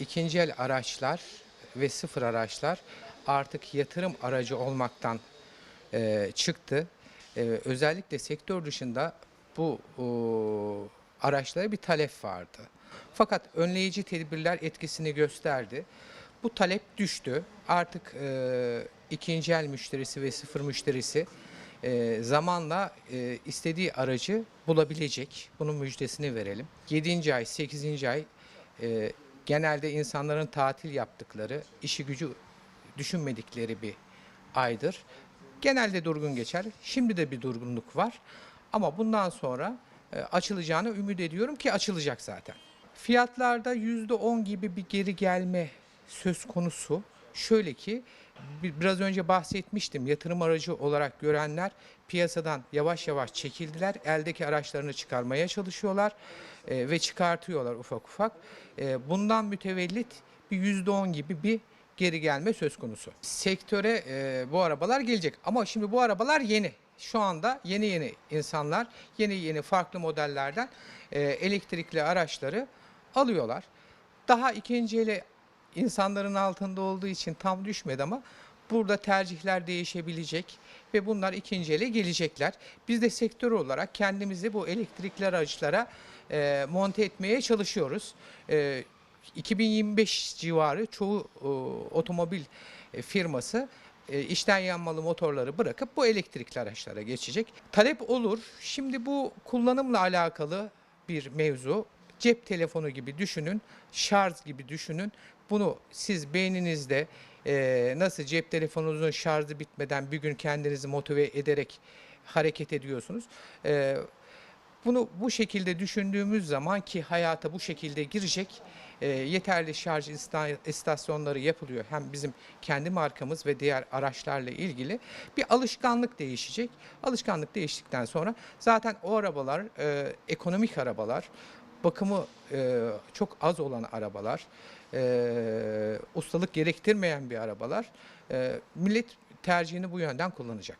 İkinci el araçlar ve sıfır araçlar artık yatırım aracı olmaktan e, çıktı. E, özellikle sektör dışında bu o, araçlara bir talep vardı. Fakat önleyici tedbirler etkisini gösterdi. Bu talep düştü. Artık e, ikinci el müşterisi ve sıfır müşterisi e, zamanla e, istediği aracı bulabilecek. Bunun müjdesini verelim. 7. ay, 8. ay e, genelde insanların tatil yaptıkları, işi gücü düşünmedikleri bir aydır. Genelde durgun geçer. Şimdi de bir durgunluk var. Ama bundan sonra e, açılacağını ümit ediyorum ki açılacak zaten. Fiyatlarda %10 gibi bir geri gelme söz konusu. Şöyle ki bi- biraz önce bahsetmiştim yatırım aracı olarak görenler piyasadan yavaş yavaş çekildiler. Eldeki araçlarını çıkarmaya çalışıyorlar e, ve çıkartıyorlar ufak ufak. E, bundan mütevellit bir %10 gibi bir geri gelme söz konusu. Sektöre e, bu arabalar gelecek ama şimdi bu arabalar yeni. Şu anda yeni yeni insanlar yeni yeni farklı modellerden e, elektrikli araçları alıyorlar. Daha ikinci eli insanların altında olduğu için tam düşmedi ama burada tercihler değişebilecek ve bunlar ikinci ele gelecekler. Biz de sektör olarak kendimizi bu elektrikli araçlara e, monte etmeye çalışıyoruz. E, 2025 civarı çoğu e, otomobil e, firması e, içten yanmalı motorları bırakıp bu elektrikli araçlara geçecek. Talep olur. Şimdi bu kullanımla alakalı bir mevzu. Cep telefonu gibi düşünün, şarj gibi düşünün. Bunu siz beyninizde e, nasıl cep telefonunuzun şarjı bitmeden bir gün kendinizi motive ederek hareket ediyorsunuz. E, bunu bu şekilde düşündüğümüz zaman ki hayata bu şekilde girecek e, yeterli şarj ista- istasyonları yapılıyor. Hem bizim kendi markamız ve diğer araçlarla ilgili bir alışkanlık değişecek. Alışkanlık değiştikten sonra zaten o arabalar e, ekonomik arabalar, bakımı e, çok az olan arabalar, e, ustalık gerektirmeyen bir arabalar. E, millet tercihini bu yönden kullanacak.